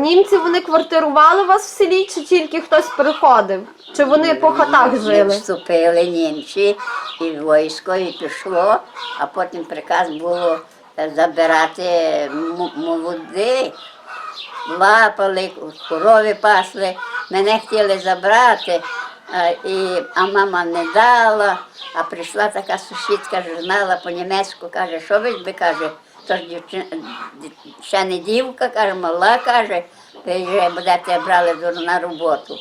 Німці вони квартирували у вас в селі, чи тільки хтось приходив? Чи вони по хатах Не жили? Вступили німці, і військо і пішло, а потім приказ було забирати молодих, лапали, корови пасли. Мене хотіли забрати, а, і, а мама не дала. А прийшла така сусідка, знала по-німецьку, каже, що ви каже, то ж дівчина, ще не дівка, каже, мала, каже, вже будете брали на роботу.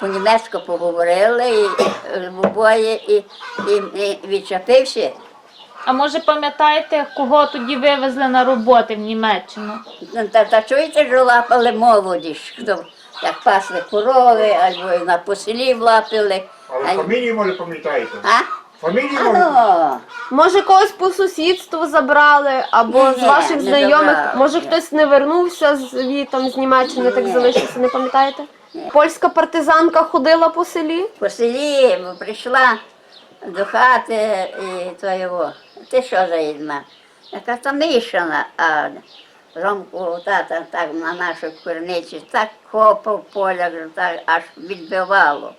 По-німецьку поговорили і, е, обоє і, і, і відчепився. А може пам'ятаєте, кого тоді вивезли на роботи в Німеччину? Ну, Та, та чуєте, що лапали молоді, хто як пасли корови, або на поселі влапили. Але фамілії, може, пам'ятаєте? А? Фамілії, А може? Може, когось по сусідству забрали, або з ваших не знайомих, забрали. може хтось не вернувся звітом з Німеччини, так залишився, не пам'ятаєте? Польська партизанка ходила по селі. по селі бо прийшла до хати і то його. Ти що за одна? Яка то мішана, а Ромку тата так на нашій курниці так копав поля, так аж відбивало.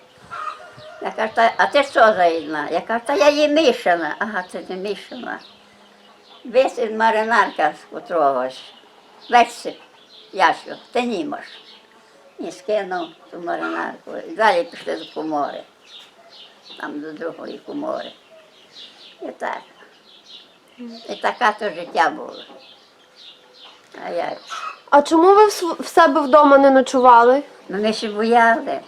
Я кажу, «Та- а ти що за одна? Я кажу, та я її мішана. Ага, це не мішана. Весь із маринарка спотровась. Весь яшо, ти німаш. І скинув ту маринарку. І далі пішли до комори. Там до другої комори. І так. І така то життя було. А як? А чому ви в себе вдома не ночували? Ну ми ще бояли.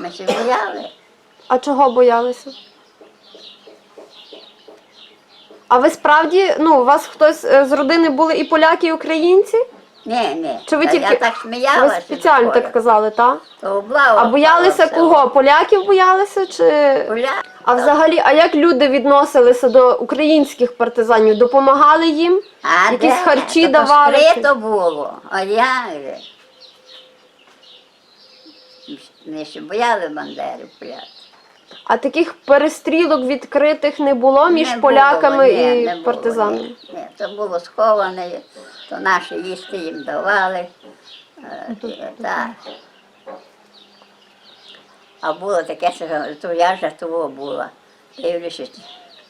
Ми ще бояли. А чого боялися? А ви справді, ну, у вас хтось е, з родини були і поляки, і українці? Ні, ні. Чи ви Та тільки Я так ви сміялася. спеціально так казали, так? То А боялися кого? Поляків боялися чи. Поля- А взагалі, а як люди відносилися до українських партизанів? Допомагали їм? А Якісь де? харчі То давали чи- Скрито було. А як же? Ми ще бояли бандерів поляки. А таких перестрілок відкритих не було між Не було, поляками ні, і не було, партизанами? Ні, ні, це було сховане, то наші їсти їм давали. Е, так. А було таке, що то я жартово була. Дивлюся,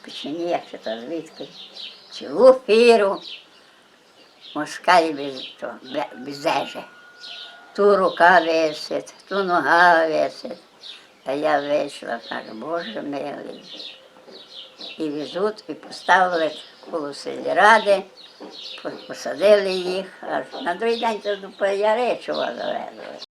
печені, як це то звідки. Цілу фіру. Москаль без, без зежі. Ту рука висить, ту нога висить. А я вийшла, кажу, Боже милий. І везуть, і поставили коло сільради, по- посадили їх, а на другий день то до Яричева завезли.